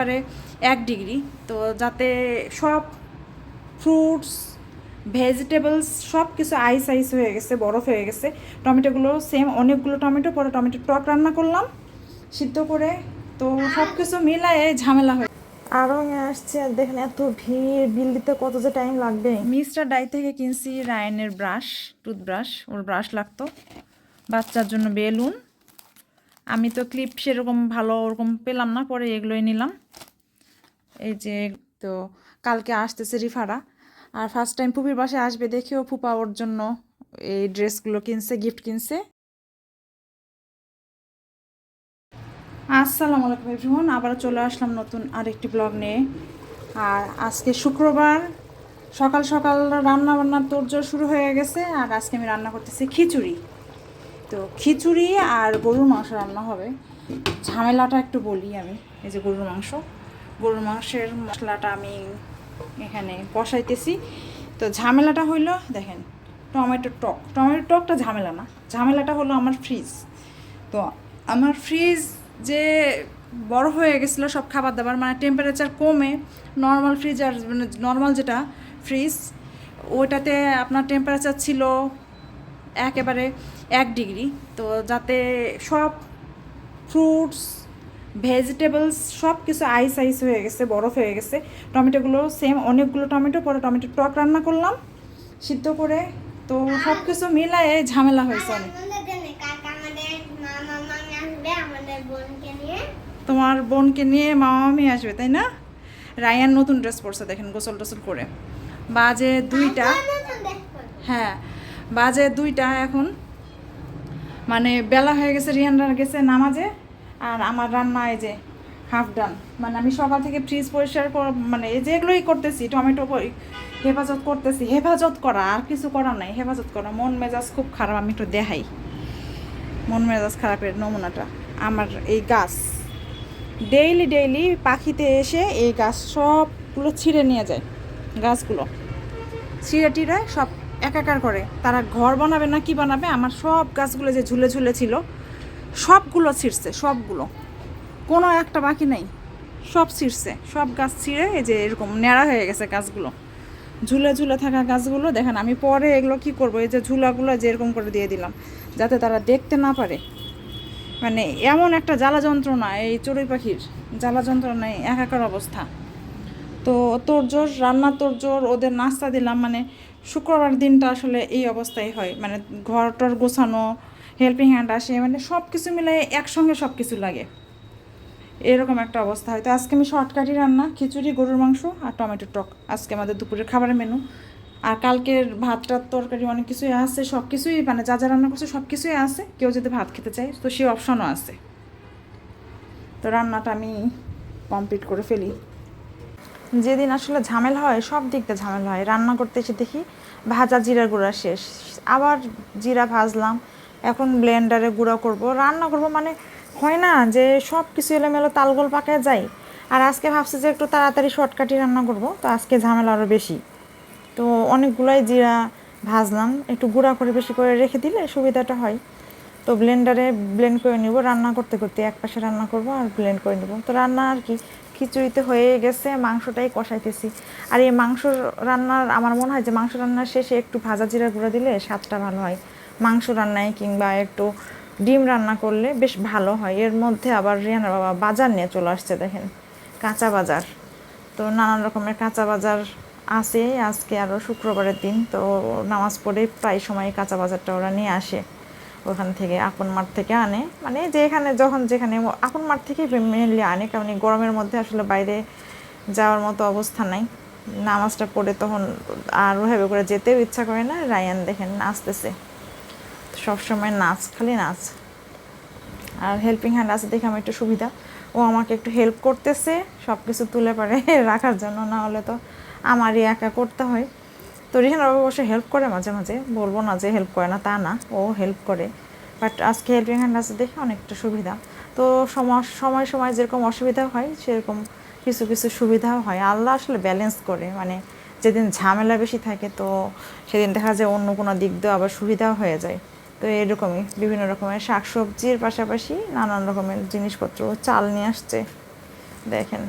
পারে এক ডিগ্রি। তো যাতে সব ফ্রুটস ভেজিটেবলস সব কিছু আইস আইস হয়ে গেছে বরফ হয়ে গেছে। টমেটোগুলো সেম অনেকগুলো টমেটো পরে টমেটো টক রান্না করলাম সিদ্ধ করে। তো সব কিছু মিলায়ে ঝামেলা হয়ে আরও আসছে আর দেখেন এত ভিড় বিল দিতে কত যে টাইম লাগবে। মিস্টার ডাই থেকে কিনছি রায়নের ব্রাশ টুথব্রাশ ওর ব্রাশ লাগতো। বাচ্চার জন্য বেলুন। আমি তো ক্লিপ সেরকম ভালো ওরকম পেলাম না, পরে এগুলোই নিলাম। এই যে তো কালকে আসতেছে রিফারা। আর ফার্স্ট টাইম ফুপির বাসে আসবে দেখেও ফুপা ওর জন্য এই ড্রেসগুলো কিনছে গিফট কিনছে। আসসালামু আলাইকুম এভরিওয়ান আবার চলে আসলাম নতুন আরেকটি ব্লগ নিয়ে। আর আজকে শুক্রবার, সকাল সকাল রান্না বান্নার তোড়জোড় শুরু হয়ে গেছে। আর আজকে আমি রান্না করতেছি খিচুড়ি। তো খিচুড়ি আর গরুর মাংস রান্না হবে। ঝামেলাটা একটু বলি আমি, এই যে গরুর মাংস। গরুর মাংসের মশলাটা আমি এখানে কষাইতেছি তো ঝামেলাটা হইল, দেখেন, টমেটো টক। টমেটো টকটা ঝামেলা না, ঝামেলাটা হলো আমার ফ্রিজ। তো আমার ফ্রিজ যে বড় হয়ে গেছিল সব খাবার দাবার মানে টেম্পারেচার কমে নর্মাল ফ্রিজ আর মানে নর্মাল যেটা ফ্রিজ ওইটাতে আপনার টেম্পারেচার ছিল একেবারে এক ডিগ্রি। তো যাতে সব ফ্রুটস, ভেজিটেবলস সব কিছু আইস আইস হয়ে গেছে, বরফ হয়ে গেছে। টমেটোগুলো সেম, অনেকগুলো টমেটো, পরে টমেটো টক রান্না করলাম, সিদ্ধ করে। তো সব কিছু মিলায়ে ঝামেলা হয়েছে অনেক। তোমার বোনকে নিয়ে মামা মামি আসবে, তাই না? রায়ান নতুন ড্রেস পরছে, দেখেন, গোসল টোসল করে। বাজে দুইটা। হ্যাঁ বাজে দুইটা এখন। মানে বেলা হয়ে গেছে রিহান গেছে নামাজে, আর আমার রান্না এই যে হাফ ডান মানে আমি সকাল থেকে ফ্রিজ পরিষ্কার কর মানে এই যেগুলোই করতেছি, টমেটো হেফাজত করতেছি, হেফাজত করা, আর কিছু করা নাই, হেফাজত করা। মন মেজাজ খুব খারাপ, আমি একটু দেখাই। মন মেজাজ খারাপের নমুনাটা, আমার এই গাছ। ডেইলি ডেইলি পাখিতে এসে এই গাছ সবগুলো ছিঁড়ে নিয়ে যায়, গাছগুলো। ছিঁড়ে টিড়ে সব একাকার করে। তারা ঘর বানাবে না, কি বানাবে? আমার সব গাছগুলো যে ঝুলে ঝুলে ছিল, সবগুলো ছিঁড়ছে, সবগুলো। কোনো একটা বাকি নাই। সব ছিঁড়ছে। সব গাছ ছিঁড়ে এই যে এরকম ন্যাড়া হয়ে গেছে গাছগুলো। ঝুলে ঝুলে থাকা গাছগুলো, দেখেন আমি পরে এগুলো কি করব? এই যে ঝুলাগুলো যে এরকম করে দিয়ে দিলাম, যাতে তারা দেখতে না পারে। মানে এমন একটা জ্বালা যন্ত্রণা, এই চড়ুই পাখির জ্বালা যন্ত্রণায় একাকার অবস্থা। তো তোরজোর রান্না তোর জোর, ওদের নাস্তা দিলাম। মানে শুক্রবার দিনটা আসলে এই অবস্থায় হয়। মানে ঘর টর গোছানো হেল্পিং হ্যান্ড আসে মানে সব কিছু মিলে একসঙ্গে সব কিছু লাগে। এরকম একটা অবস্থা হয়। তো আজকে আমি শর্টকাটই রান্না, খিচুড়ি, গরুর মাংস আর টমেটো টক। আজকে আমাদের দুপুরের খাবারের মেনু আর কালকের ভাতটার তরকারি অনেক কিছুই আছে সব কিছুই মানে যা যা রান্না করছে সব কিছুই আছে। কেউ যদি ভাত খেতে চায়, তো সেই অপশনও আছে। তো রান্নাটা আমি কমপ্লিট করে ফেলি। যেদিন আসলে ঝামেলা হয়, সব দিক দিয়ে ঝামেলা হয়। রান্না করতে এসে দেখি ভাজা জিরার গুঁড়া শেষ। আবার জিরা ভাজলাম, এখন ব্লেন্ডারে গুঁড়া করব। রান্না করব মানে হয় না যে সব কিছু এলোমেলো তালগোল পাকায় যায়। আর আজকে ভাবছি যে একটু তাড়াতাড়ি শর্টকাটই রান্না করব, তো আজকে ঝামেলা আরও বেশি। তো অনেকগুলাই জিরা ভাজলাম, একটু গুঁড়া করে বেশি করে রেখে দিলে সুবিধাটা হয়। তো ব্লেন্ডারে ব্লেন্ড করে নিব, রান্না করতে করতে এক পাশে রান্না করব আর ব্লেন্ড করে নিব। তো রান্না আর কি খিচুড়িতে হয়ে গেছে, মাংসটাই কষাইতেছি। আর এই মাংস রান্নার, আমার মনে হয় যে মাংস রান্নার শেষে একটু ভাজা জিরা গুঁড়া দিলে স্বাদটা ভালো হয়। মাংস রান্নায় কিংবা একটু ডিম রান্না করলে বেশ ভালো হয়। এর মধ্যে আবার রিয়ানার বাবা বাজার নিয়ে চলে আসছে, দেখেন। কাঁচা বাজার। তো নানান রকমের কাঁচা বাজার আছে। আজকে আরও শুক্রবারের দিন, তো নামাজ পড়ে প্রায় সময় কাঁচা বাজারটা ওরা নিয়ে আসে। ওখান থেকে আপন মাঠ থেকে আনে। মানে যেখানে যখন যেখানে আপন মাঠ থেকে মেনলি আনে, কারণ গরমের মধ্যে আসলে বাইরে যাওয়ার মতো অবস্থা নাই। নামাজটা পড়ে তখন আর ওভাবে করে যেতেও ইচ্ছা করে না। রায়ান দেখেন নাচতেছে। সবসময় নাচ, খালি নাচ। আর হেল্পিং হ্যান্ড আছে দেখে আমার একটু সুবিধা। ও আমাকে একটু হেল্প করতেছে সব কিছু তুলে পারে রাখার জন্য। না হলে তো আমারই একা করতে হয়। তো রিহান বাবা অবশ্য হেল্প করে মাঝে মাঝে। বলব না যে হেল্প করে না, তা না, ও হেল্প করে। বাট আজকে হেল্পিং হ্যান্ড আছে দেখে অনেকটা সুবিধা। তো সময় সময় সময় যেরকম অসুবিধা হয়, সেরকম কিছু কিছু সুবিধাও হয়। আল্লাহ আসলে ব্যালেন্স করে। মানে যেদিন ঝামেলা বেশি থাকে, তো সেদিন দেখা যায় অন্য কোনো দিক দিয়ে আবার সুবিধাও হয়ে যায়। তো এরকমই বিভিন্ন রকমের শাকসবজির পাশাপাশি নানান রকমের জিনিসপত্র, চাল নিয়ে আসছে। দেখেন।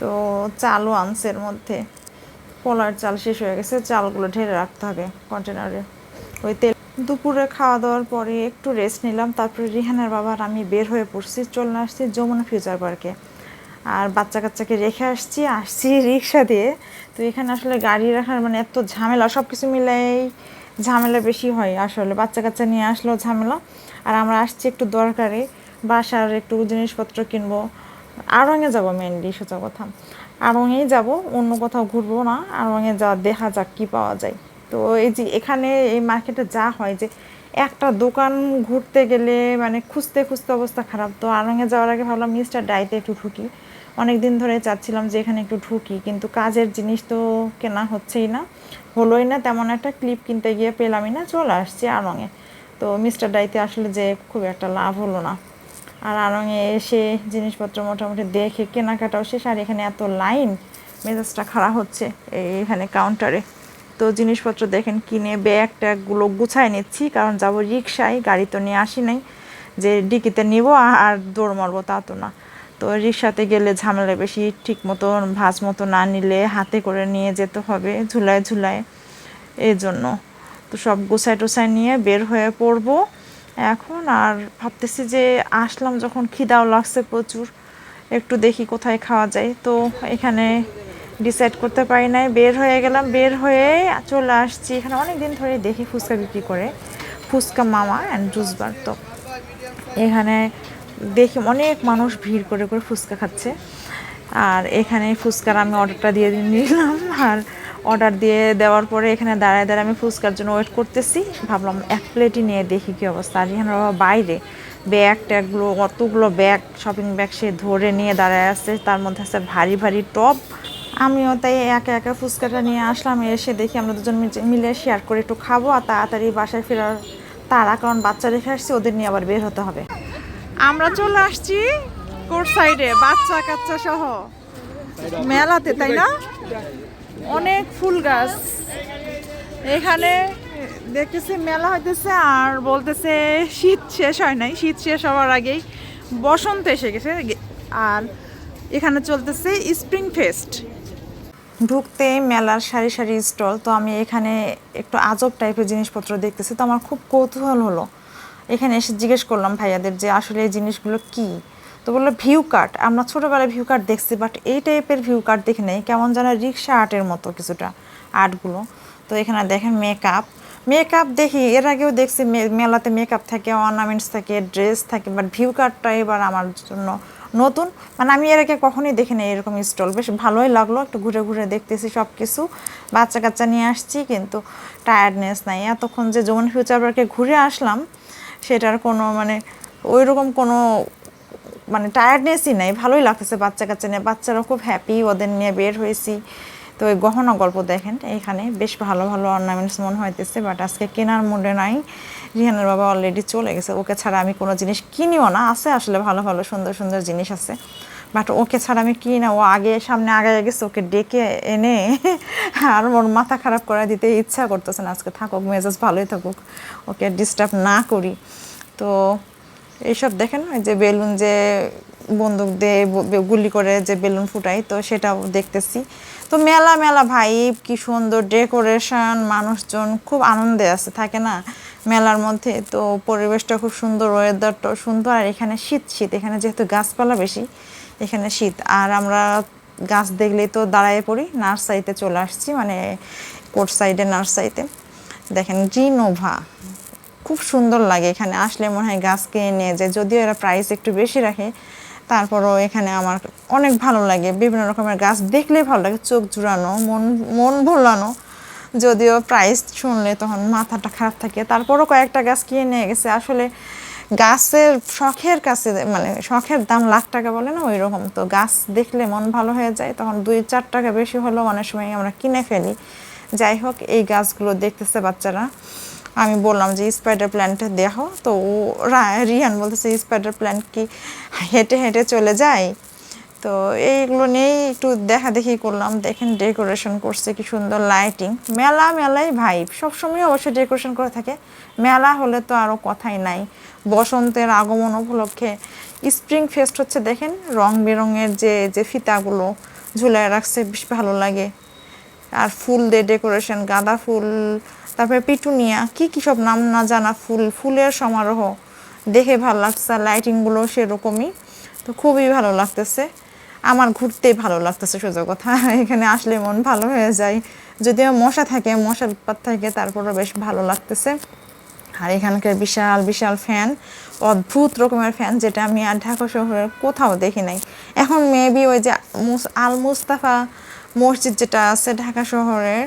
তো চালও আনছে এর মধ্যে। পোলার চাল শেষ হয়ে গেছে, চালগুলো ঢেলে রাখতে হবে কন্টেনারে ওই তেল দুপুরে খাওয়া দাওয়ার পরে একটু রেস্ট নিলাম, তারপরে রিহানের বাবার আমি বের হয়ে পড়ছি, চলে আসছি যমুনা ফিউচার পার্কে আর বাচ্চা কাচ্চাকে রেখে আসছি আসছি রিক্সা দিয়ে। তো এখানে আসলে গাড়ি রাখার মানে এত ঝামেলা সব কিছু মিলাই ঝামেলা বেশি হয় আসলে। বাচ্চা কাচ্চা নিয়ে আসলেও ঝামেলা। আর আমরা আসছি একটু দরকারে, বাসার একটু জিনিসপত্র কিনবো। আড়ঙে যাব মেনলি সোজা কথা। আড়ঙেই যাব, অন্য কোথাও ঘুরবো না, আড়ঙে যা দেখা যাক কি পাওয়া যায়। তো এই যে এখানে এই মার্কেটে যা হয় যে একটা দোকান ঘুরতে গেলে মানে খুঁজতে খুঁজতে অবস্থা খারাপ। তো আড়ঙে যাওয়ার আগে ভাবলাম মিস্টার ডাইতে একটু ঢুকি। অনেক দিন ধরে চাচ্ছিলাম যে এখানে একটু ঢুকি, কিন্তু কাজের জিনিস তো কেনা হচ্ছেই না। হলোই না তেমন একটা ক্লিপ কিনতে গিয়ে পেলামই না, চলে আসছি আড়ঙে। তো মিস্টার ডাইতে আসলে যে খুব একটা লাভ হলো না। আর আড়ঙে এসে জিনিসপত্র মোটামুটি দেখে কেনাকাটাও শেষ, আর এখানে এত লাইন, মেজাজটা খারাপ হচ্ছে এই এখানে কাউন্টারে তো জিনিসপত্র দেখেন, কিনে ব্যাগ ট্যাগগুলো গুছাই নিচ্ছি, কারণ যাব রিক্সায় গাড়ি তো নিয়ে আসি নাই, যে ডিকিতে নিব আর দৌড় মারবো তা তো না। তো রিক্সাতে গেলে ঝামেলা বেশি, ঠিক মতো ভাজ মতো না নিলে হাতে করে নিয়ে যেতে হবে ঝুলায় ঝুলায়। এই জন্য তো সব গোছায় টোছায় নিয়ে বের হয়ে পড়ব। এখন আর ভাবতেছি যে আসলাম যখন খিদাও লাগছে প্রচুর। একটু দেখি কোথায় খাওয়া যায়। তো এখানে ডিসাইড করতে পারি নাই। বের হয়ে গেলাম। বের হয়ে চলে আসছি। এখানে অনেক দিন ধরে দেখি ফুচকা বিক্রি করে। ফুচকা মামা অ্যান্ড জুস বার। তো এখানে দেখি অনেক মানুষ ভিড় করে করে ফুচকা খাচ্ছে। আর এখানে ফুচকার আমি অর্ডারটা দিয়ে নিলাম আর অর্ডার দিয়ে দেওয়ার পরে এখানে দাঁড়ায় দাঁড়ায় আমি ফুচকার জন্য ওয়েট করতেছি। ভাবলাম এক প্লেটই নিয়ে দেখি কী অবস্থা। আর এখানে বাবা বাইরে। ব্যাগ ট্যাগগুলো অতগুলো ব্যাগ শপিং ব্যাগ সে ধরে নিয়ে দাঁড়ায় আছে। তার মধ্যে আছে ভারী ভারী টপ আমিও তাই একা একা ফুচকাটা নিয়ে আসলাম। এসে দেখি আমরা দুজন মিলে শেয়ার করে একটু খাব আর তাড়াতাড়ি বাসায় ফেরার তারা কারণ বাচ্চা রেখে আসছি, ওদের নিয়ে আবার বের হতে হবে। আমরা চলে আসছি কোর্ট সাইডে বাচ্চা কাচ্চা সহ। মেলাতে, তাই না? অনেক ফুল গাছ। এখানে দেখতেছি, মেলা হইতেছে আর বলতেছে শীত শেষ হয় নাই। শীত শেষ হওয়ার আগেই বসন্ত এসে গেছে। আর এখানে চলতেছে স্প্রিং ফেস্ট। ঢুকতে মেলার সারি সারি স্টল। তো আমি এখানে একটু আজব টাইপের জিনিসপত্র দেখতেছি। তো আমার খুব কৌতূহল হলো। এখানে এসে জিজ্ঞেস করলাম ভাইয়াদের যে আসলে এই জিনিসগুলো কি? তো বলল ভিউ কার্ড আমরা ছোটোবেলায় ভিউ কার্ড দেখছি বাট এই টাইপের ভিউ কার্ড দেখি নেই। কেমন যেন রিক্সা আর্টের মতো কিছুটা আর্টগুলো তো এখানে দেখেন মেকআপ মেকআপ দেখি, এর আগেও দেখছি মেলাতে মেকআপ থাকে অর্নামেন্টস থাকে ড্রেস থাকে বাট ভিউ কার্ডটা এবার আমার জন্য নতুন। মানে আমি এর আগে কখনোই দেখি না এরকম স্টল বেশ ভালোই লাগল, একটু ঘুরে ঘুরে দেখতেছি সব কিছু বাচ্চা কাচ্চা নিয়ে আসছি, কিন্তু টায়ার্ডনেস নাই। এতক্ষণ যে যমুনা ফিউচার পার্কে ঘুরে আসলাম, সেটার কোনো মানে ওই রকম কোনো মানে টায়ার্ডনেসই নাই, ভালোই লাগতেছে বাচ্চা কাচ্চা নিয়ে। বাচ্চারা খুব হ্যাপি ওদের নিয়ে বের হয়েছি। তো ওই গহনা গল্প দেখেন এখানে বেশ ভালো ভালো অর্নামেন্টস মনে হইতেছে বাট আজকে কেনার মুডে নাই। রিহানের বাবা অলরেডি চলে গেছে, ওকে ছাড়া আমি কোনো জিনিস কিনিও না। আছে আসলে ভালো ভালো, সুন্দর সুন্দর জিনিস আছে বাট ওকে ছাড়া আমি কিনি না। ও আগে, সামনে আগে গেছে, ওকে ডেকে এনে আর ওর মাথা খারাপ করে দিতে ইচ্ছা করতেছে না। আজকে থাকুক, মেজাজ ভালোই থাকুক, ওকে ডিস্টার্ব না করি। তো এইসব দেখেন ওই যে বেলুন যে বন্দুক দিয়ে গুলি করে যে বেলুন ফুটাই, তো সেটাও দেখতেছি। তো মেলা মেলা ভাই কি সুন্দর ডেকোরেশন মানুষজন খুব আনন্দে আছে, থাকে না? মেলার মধ্যে, তো পরিবেশটা খুব সুন্দর ওয়েদারটাও সুন্দর, আর এখানে শীত শীত। এখানে যেহেতু গাছপালা বেশি, এখানে শীত। আর আমরা গাছ দেখলেই তো দাঁড়ায় পড়ি, নার্সারিতে চলে আসছি মানে কোর্ট সাইডে নার্সারিতে। দেখেন, জিনোভা। খুব সুন্দর লাগে এখানে। আসলে মনে হয় গাছ কিনে যায়, যদিও এরা প্রাইস একটু বেশি রাখে। তারপরও এখানে আমার অনেক ভালো লাগে। বিভিন্ন রকমের গাছ দেখলে ভালো লাগে, চোখ জুড়ানো, মন মন ভোলানো। যদিও প্রাইস শুনলে তখন মাথাটা খারাপ থাকে। তারপরও কয়েকটা গাছ কিনে নিয়ে গেছে। আসলে গাছের শখের কাছে মানে শখের দাম লাখ টাকা বলে না ওই রকম তো গাছ দেখলে মন ভালো হয়ে যায়, তখন দুই চার টাকা বেশি হলেও অনেক সময় আমরা কিনে ফেলি। যাই হোক, এই গাছগুলো দেখতেছে বাচ্চারা। আমি বললাম যে স্পাইডার প্ল্যান্টটা দেখো। তো ও রা- রিহান বলতেছে স্পাইডার প্ল্যান্ট কি হেঁটে হেঁটে চলে যায়? তো এইগুলো নিয়েই একটু দেখা দেখি করলাম। দেখেন ডেকোরেশন করছে, কি সুন্দর লাইটিং মেলা মেলাই ভাইব সবসময় অবশ্যই ডেকোরেশন করে থাকে। মেলা হলে তো আরও কথাই নাই। বসন্তের আগমন উপলক্ষে স্প্রিং ফেস্ট হচ্ছে, দেখেন। রং বেরঙের যে যে ফিতাগুলো ঝুলায় রাখছে, বেশ ভালো লাগে। আর ফুল দিয়ে ডেকোরেশন, গাঁদা ফুল, তারপরে পিটুনিয়া, কি কি সব নাম না জানা ফুল, ফুলের সমারোহ দেখে ভালো লাগছে, আর লাইটিংগুলো সেরকমই। তো খুবই ভালো লাগতেছে। আমার ঘুরতে ভালো লাগতেছে, সোজা কথা। এখানে আসলে মন ভালো হয়ে যায়। যদিও মশা থাকে, মশার উৎপাত থাকে, তারপরও বেশ ভালো লাগতেছে। আর এখানকার বিশাল বিশাল ফ্যান অদ্ভুত রকমের ফ্যান যেটা আমি আর ঢাকা শহরের কোথাও দেখি নাই। এখন মেবি ওই যে আল মুস্তাফা মসজিদ যেটা আছে ঢাকা শহরের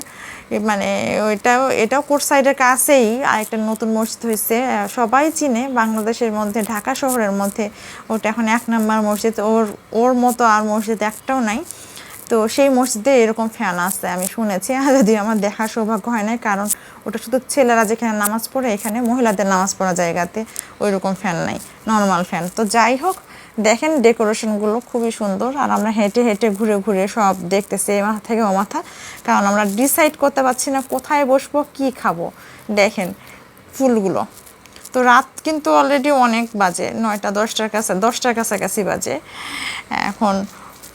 মানে ওইটাও, এটাও কোর্ট সাইডের কাছেই আরেকটা নতুন মসজিদ হয়েছে। সবাই চিনে বাংলাদেশের মধ্যে, ঢাকা শহরের মধ্যে ওটা এখন এক নম্বর মসজিদ। ওর ওর মতো আর মসজিদ একটাও নাই। তো সেই মসজিদে এরকম ফ্যান আছে, আমি শুনেছি। যদি আমার দেখার সৌভাগ্য হয় না কারণ ওটা শুধু ছেলেরা যেখানে নামাজ পড়ে, এখানে মহিলাদের নামাজ পড়া জায়গাতে ওই রকম ফ্যান নাই, নর্মাল ফ্যান। তো যাই হোক দেখেন ডেকোরেশনগুলো খুবই সুন্দর, আর আমরা হেঁটে হেঁটে ঘুরে ঘুরে সব দেখতেছি এ মাথা থেকে ও মাথা, কারণ আমরা ডিসাইড করতে পারছি না কোথায় বসবো, কি খাব। দেখেন ফুলগুলো। তো রাত কিন্তু অলরেডি অনেক বাজে, নয়টা, দশটার কাছে, দশটার কাছাকাছি বাজে। এখন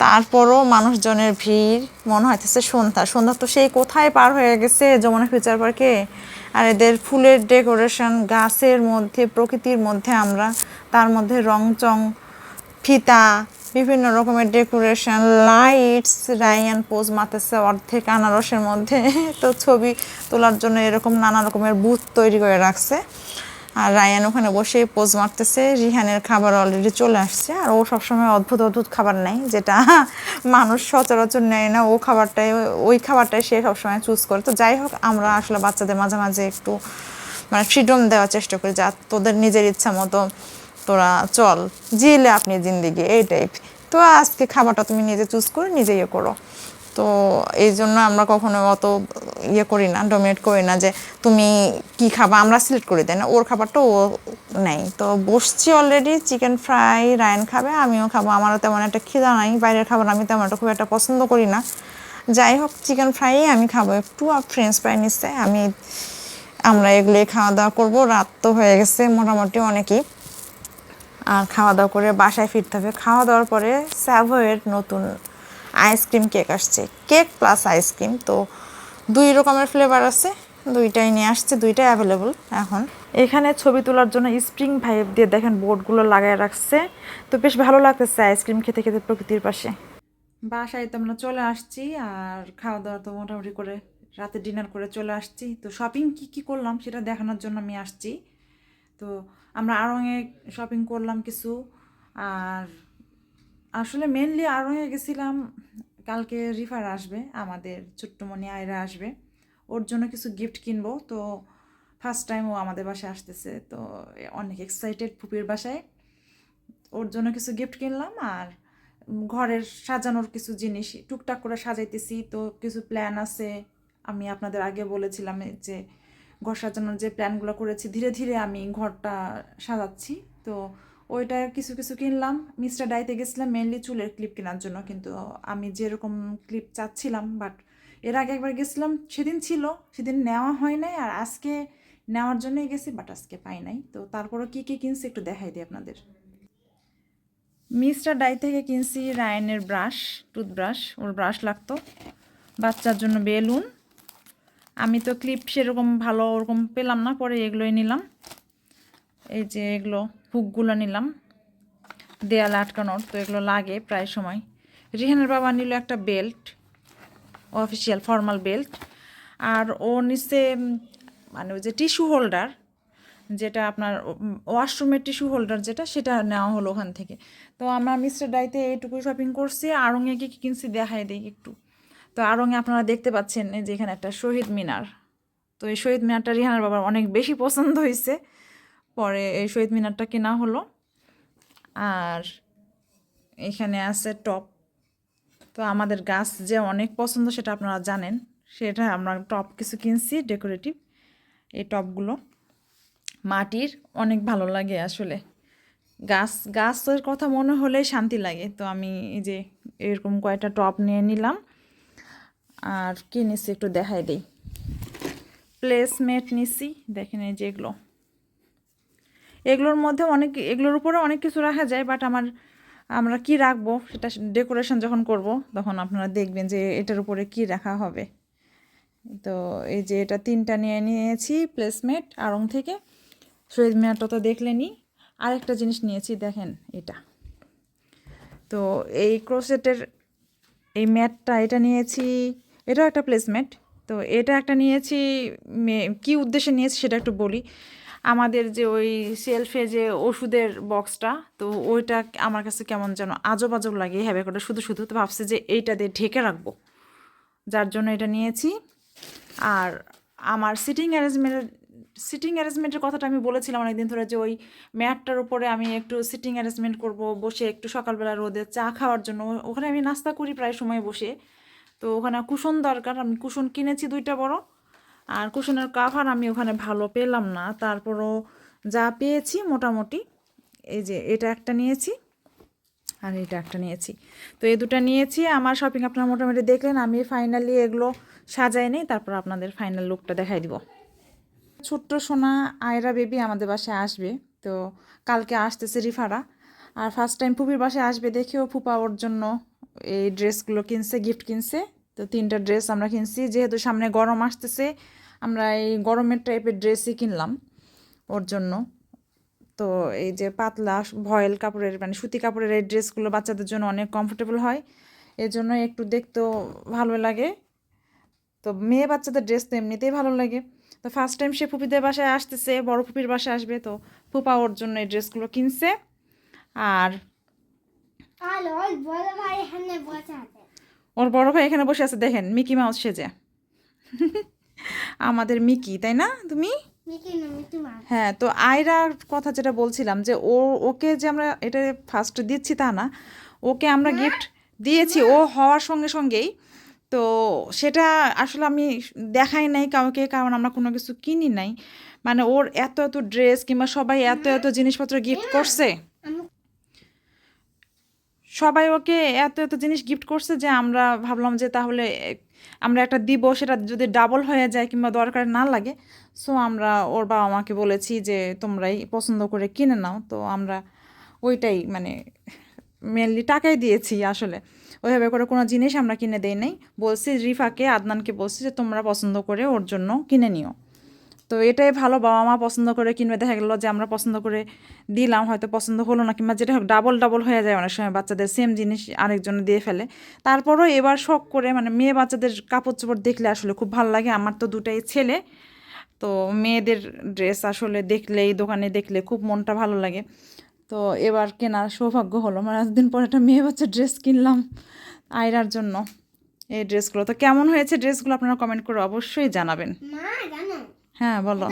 তারপরও মানুষজনের ভিড়, মনে হইতেছে সন্ধ্যা সন্ধ্যা তো সেই কোথায় পার হয়ে গেছে যমুনা ফিউচার পার্কে? আর এদের ফুলের ডেকোরেশন গাছের মধ্যে, প্রকৃতির মধ্যে আমরা, তার মধ্যে রং চং ফিতা, বিভিন্ন রকমের ডেকোরেশন লাইটস রায়ান পোজ মাতেছে অর্ধেক আনারসের মধ্যে। তো ছবি তোলার জন্য এরকম নানা রকমের বুথ তৈরি করে রাখছে। আর রায়ান ওখানে বসে পোজ মারতেছে। রিহানের খাবার অলরেডি চলে আসছে। আর ও সবসময় অদ্ভুত অদ্ভুত খাবার নেয়, যেটা মানুষ সচরাচর নেয় না। ও খাবারটাই, ওই খাবারটাই সে সবসময় চুজ করে। তো যাই হোক, আমরা আসলে বাচ্চাদের মাঝে মাঝে একটু মানে ফ্রিডম দেওয়ার চেষ্টা করি, যা তোদের নিজের ইচ্ছা মতো তোরা চল, জিলে আপনি জিন্দিগি এই টাইপ তো আজকে খাবারটা তুমি নিজে চুজ করে নিজে ইয়ে করো। তো এই জন্য আমরা কখনো অত ইয়ে করি না ডোমিনেট করি না যে তুমি কি খাবা, আমরা সিলেক্ট করে দেয় না? ওর খাবারটা ও নেই তো বসছি অলরেডি চিকেন ফ্রাই রায়ন খাবে, আমিও খাব। আমারও তেমন একটা খিদা নাই, বাইরের খাবার আমি তেমন একটা খুব একটা পছন্দ করি না। যাই হোক চিকেন ফ্রাই আমি খাব একটু, আর ফ্রেঞ্চ ফ্রাই নিচ্ছে আমি আমরা এগুলোই খাওয়া দাওয়া করব। রাত তো হয়ে গেছে মোটামুটি অনেকই। আর খাওয়া দাওয়া করে বাসায় ফিরতে হবে। খাওয়া দাওয়ার পরে স্যাভোয়ের নতুন আইসক্রিম কেক আসছে। কেক প্লাস আইসক্রিম তো দুই রকমের ফ্লেভার আছে। দুইটাই নিয়ে আসছে, দুইটাই অ্যাভেলেবল এখন। এখানে ছবি তোলার জন্য স্প্রিং ভাইব দিয়ে দেখেন বোর্ডগুলো লাগায় রাখছে। তো বেশ ভালো লাগতেছে আইসক্রিম খেতে খেতে প্রকৃতির পাশে। বাসায় তো আমরা চলে আসছি, আর খাওয়া দাওয়া তো মোটামুটি করে রাতে ডিনার করে চলে আসছি। তো শপিং কি কি করলাম সেটা দেখানোর জন্য আমি আসছি। তো আমরা আড়ংয়ে শপিং করলাম কিছু। আর আসলে মেনলি আড়ংয়ে গেছিলাম, কালকে রিফার আসবে, আমাদের ছোট্টমণি আয়রা আসবে। ওর জন্য কিছু গিফট কিনবো, তো ফার্স্ট টাইম ও আমাদের বাসায় আসতেছে, তো অনেক এক্সাইটেড পুপির বাসায়। ওর জন্য কিছু গিফট কিনলাম, আর ঘরের সাজানোর কিছু জিনিস, টুকটাক করে সাজাইতেছি, তো কিছু প্ল্যান আছে। আমি আপনাদের আগে বলেছিলাম যে ঘর সাজানোর যে প্ল্যানগুলো করেছি, ধীরে ধীরে আমি ঘরটা সাজাচ্ছি। তো ওইটা কিছু কিছু কিনলাম। মিস্টার ডাইতে গেছিলাম মেনলি চুলের ক্লিপ কেনার জন্য, কিন্তু আমি যেরকম ক্লিপ চাচ্ছিলাম বাট এর আগে একবার গেছিলাম, সেদিন ছিল, সেদিন নেওয়া হয় নাই, আর আজকে নেওয়ার জন্যই গেছি বাট আজকে পাই নাই। তো তারপরও কী কী কিনছি একটু দেখাই দিই আপনাদের। মিস্টার ডাই থেকে কিনছি রায়নের ব্রাশ টুথব্রাশ ওর ব্রাশ লাগতো। বাচ্চার জন্য বেলুন আমি তো ক্লিপ সেরকম ভালো ওরকম পেলাম না, পরে এগুলোই নিলাম। এই যে এগুলো হুকগুলো নিলাম। দেয়ালে আটকানোর তো এগুলো লাগে প্রায় সময়। রিহানের বাবা নিল একটা বেল্ট অফিসিয়াল ফর্মাল বেল্ট। আর ও নিচে মানে ওই যে টিস্যু হোল্ডার যেটা আপনার ওয়াশরুমের টিস্যু হোল্ডার যেটা, সেটা নেওয়া হলো ওখান থেকে। তো আমরা মিস্টার ডাইতে এইটুকুই শপিং করছি কি কি কিনছি দেখাই দিই একটু। তো আড়ংয়ে আপনারা দেখতে পাচ্ছেন যে এখানে একটা শহীদ মিনার। তো এই শহীদ মিনারটা রিহানার বাবার অনেক বেশি পছন্দ হয়েছে পরে এই শহীদ মিনারটা কেনা হলো। আর এখানে আছে টপ। তো আমাদের গাছ যে অনেক পছন্দ সেটা আপনারা জানেন। সেটা আমরা টপ কিছু কিনছি ডেকোরেটিভ। এই টপগুলো মাটির অনেক ভালো লাগে আসলে। গাছ, গাছের কথা মনে হলে শান্তি লাগে। তো আমি এই যে এরকম কয়েকটা টপ নিয়ে নিলাম। আর কি নিচ্ছি একটু দেখাই দিই। প্লেসমেট নিছি, দেখেন এই যে এগুলো। এগুলোর মধ্যে অনেক এগুলোর উপরে অনেক কিছু রাখা যায় বাট আমার আমরা কি রাখব সেটা ডেকোরেশন যখন করব, তখন আপনারা দেখবেন যে এটার উপরে কি রাখা হবে। তো এই যে এটা তিনটা নিয়ে নিয়েছি প্লেসমেট আড়ং থেকে। শহীদ মিনারটা তো দেখলেনি আরেকটা জিনিস নিয়েছি, দেখেন এটা। তো এই ক্রোসেটের এই ম্যাটটা এটা নিয়েছি। এটাও একটা প্লেসমেট তো এটা একটা নিয়েছি কি উদ্দেশ্যে নিয়েছি সেটা একটু বলি। আমাদের যে ওই সেলফে যে ওষুধের বক্সটা তো ওইটা আমার কাছে কেমন যেন আজব আজব লাগে হ্যাবে করে শুধু শুধু তো ভাবছি যে এইটা দিয়ে ঢেকে রাখব। যার জন্য এটা নিয়েছি। আর আমার সিটিং অ্যারেঞ্জমেন্টের সিটিং অ্যারেঞ্জমেন্টের কথাটা আমি বলেছিলাম অনেকদিন ধরে যে ওই ম্যাটটার উপরে আমি একটু সিটিং অ্যারেঞ্জমেন্ট করব, বসে একটু সকালবেলা রোদে চা খাওয়ার জন্য। ওখানে আমি নাস্তা করি প্রায় সময় বসে। তো ওখানে কুশন দরকার। আমি কুশন কিনেছি দুইটা বড়। আর কুশনের কাভার আমি ওখানে ভালো পেলাম না। তারপরও যা পেয়েছি মোটামুটি, এই যে এটা একটা নিয়েছি আর এটা একটা নিয়েছি। তো এই দুটো নিয়েছি। আমার শপিং আপনারা মোটামুটি দেখলেন, আমি ফাইনালি এগুলো সাজাই নিই। তারপর আপনাদের ফাইনাল লুকটা দেখাই দিব। ছোট্ট সোনা আয়রা বেবি আমাদের বাসায় আসবে। তো কালকে আসতেছে রিফারা। আর ফার্স্ট টাইম ফুপির বাসায় আসবে দেখেও ফুপা ওর জন্য এই ড্রেসগুলো কিনছে গিফট কিনছে। তো তিনটা ড্রেস আমরা কিনছি। যেহেতু সামনে গরম আসতেছে, আমরা এই গরমের টাইপের ড্রেসই কিনলাম ওর জন্য। তো এই যে পাতলা ভয়েল কাপড়ের মানে সুতি কাপড়ের এই ড্রেসগুলো বাচ্চাদের জন্য অনেক কমফোর্টেবল হয়। এর জন্য একটু দেখতেও ভালো লাগে। তো মেয়ে বাচ্চাদের ড্রেস তো এমনিতেই ভালো লাগে। তো ফার্স্ট টাইম সে ফুপিদের বাসায় আসতেছে, বড় ফুপির বাসায় আসবে। তো ফুপা ওর জন্য এই ড্রেসগুলো কিনছে। আর আর ওই বড় ভাই এখানে বসে আছে ওর বড় ভাই এখানে বসে আছে দেখেন মিকি মাউস সেজে। আমাদের মিকি তাই না তুমি? হ্যাঁ তো আয়রার কথা যেটা বলছিলাম যে ও ওকে যে আমরা এটা ফার্স্ট দিচ্ছি তা না ওকে আমরা গিফট দিয়েছি ও হওয়ার সঙ্গে সঙ্গেই। তো সেটা আসলে আমি দেখাই নাই কাউকে কারণ আমরা কোনো কিছু কিনি নাই। মানে ওর এত এত ড্রেস কিংবা সবাই এত এত জিনিসপত্র গিফট করছে। সবাই ওকে এত এত জিনিস গিফট করছে যে আমরা ভাবলাম যে তাহলে, আমরা একটা দিব, সেটা যদি ডাবল হয়ে যায় কিংবা দরকার না লাগে। সো আমরা ওর বাবা মাকে বলেছি যে তোমরাই পছন্দ করে কিনে নাও। তো আমরা ওইটাই মানে মেনলি টাকাই দিয়েছি আসলে। ওইভাবে করে কোনো জিনিস আমরা কিনে দেই নাই। বলছি রিফাকে, আদনানকে বলছি যে তোমরা পছন্দ করে ওর জন্য কিনে নিও। তো এটাই ভালো বাবা মা পছন্দ করে কিনবে। দেখা গেলো যে আমরা পছন্দ করে দিলাম, হয়তো পছন্দ হলো না, কিংবা যেটা হোক ডাবল ডাবল হয়ে যায় অনেক সময় বাচ্চাদের সেম জিনিস আরেকজন দিয়ে ফেলে। তারপরও এবার শখ করে মানে মেয়ে বাচ্চাদের কাপড় চোপড় দেখলে আসলে খুব ভালো লাগে। আমার তো দুটাই ছেলে, তো মেয়েদের ড্রেস আসলে দেখলে এই দোকানে দেখলে খুব মনটা ভালো লাগে। তো এবার কেনার সৌভাগ্য হলো মানে এতদিন পর একটা মেয়ে বাচ্চার ড্রেস কিনলাম আয়রার জন্য। এই ড্রেসগুলো তো কেমন হয়েছে ড্রেসগুলো আপনারা কমেন্ট করে অবশ্যই জানাবেন। হ্যাঁ বলো।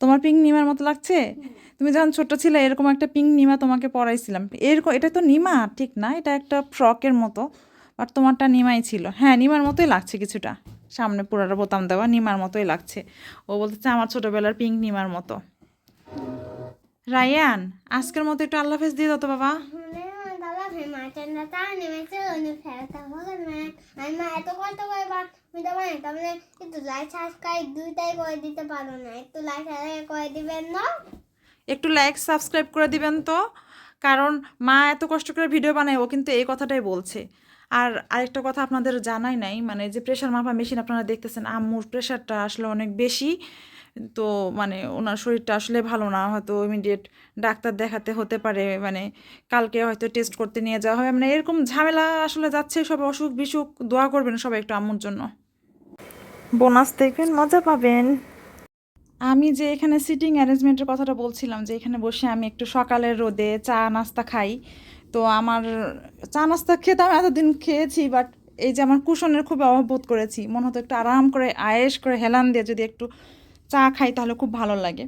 তোমার পিঙ্ক নিমার মতো লাগছে? তুমি যখন ছোট ছিলে এরকম একটা পিঙ্ক নিমা তোমাকে পরাইছিলাম। এরকম এটা তো নিমা ঠিক না? এটা একটা ফ্রকের মতো। বাট তোমারটা নিমাই ছিল। হ্যাঁ নিমার মতোই লাগছে কিছুটা। সামনে পুরোটা বোতাম দেওয়া নিমার মতোই লাগছে। ও বলতেছে আমার ছোটোবেলার পিঙ্ক নিমার মতো। রায়ান আজকের মতো একটু আল্লাহ হাফেজ দিয়ে দাও তো বাবা। আমি এত কষ্ট তাহলে একটু লাইক সাবস্ক্রাইব দুইটাই করে দিতে পারো না। একটু লাইক সাবস্ক্রাইব করে দিবেন না? একটু লাইক সাবস্ক্রাইব করে দিবেন তো। কারণ মা এত কষ্ট করে ভিডিও বানায়, ও কিন্তু এই কথাটাই বলছে। আর আরেকটা কথা আপনাদের জানাই নাই মানে যে প্রেশার মাপা মেশিন আপনারা দেখতেছেন, আম্মুর প্রেশারটা আসলে অনেক বেশি। তো মানে ওনার শরীরটা আসলে ভালো না, হয়তো ইমিডিয়েট ডাক্তার দেখাতে হতে পারে মানে কালকে হয়তো টেস্ট করতে নিয়ে যাওয়া হবে। মানে এরকম ঝামেলা আসলে যাচ্ছে সব অসুখ বিসুখ দোয়া করবেন সবাই একটু আম্মুর জন্য। বোনাস দেখবেন, মজা পাবেন। আমি যে এখানে সিটিং অ্যারেঞ্জমেন্টের কথাটা বলছিলাম, যে এখানে বসে আমি একটু সকালের রোদে চা নাস্তা খাই। তো আমার চা নাস্তা খেতে আমি এতদিন খেয়েছি বাট এই যে আমার কুশনের খুব অভাব বোধ করেছি। মনে হতো একটু আরাম করে আয়েস করে, হেলান দিয়ে যদি একটু চা খাই তাহলে খুব ভালো লাগে।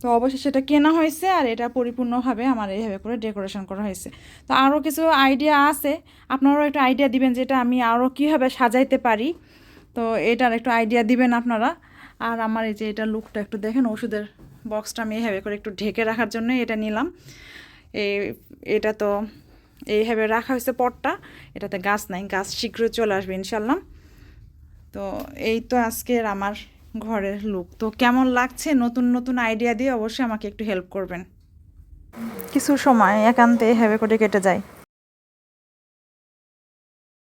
তো অবশ্যই সেটা কেনা হয়েছে আর এটা পরিপূর্ণভাবে আমার এইভাবে করে ডেকোরেশন করা হয়েছে। তো আরও কিছু আইডিয়া আছে। আপনারাও একটু আইডিয়া দিবেন যেটা আমি আরও কীভাবে সাজাইতে পারি। তো এটার একটু আইডিয়া দিবেন আপনারা। আর আমার এই যে এটা লুকটা একটু দেখেন, ওষুধের বক্সটা আমি এইভাবে করে একটু ঢেকে রাখার জন্য এটা নিলাম। এই এটা তো এইভাবে রাখা হয়েছে পটটা, এটাতে গাছ নাই, গাছ শীঘ্রই চলে আসবে ইনশাল্লাম তো এই তো আজকের আমার ঘরের লুক তো কেমন লাগছে? নতুন নতুন আইডিয়া দিয়ে অবশ্যই আমাকে একটু হেল্প করবেন। কিছু সময় একান্তে হেবে করে কেটে যায়।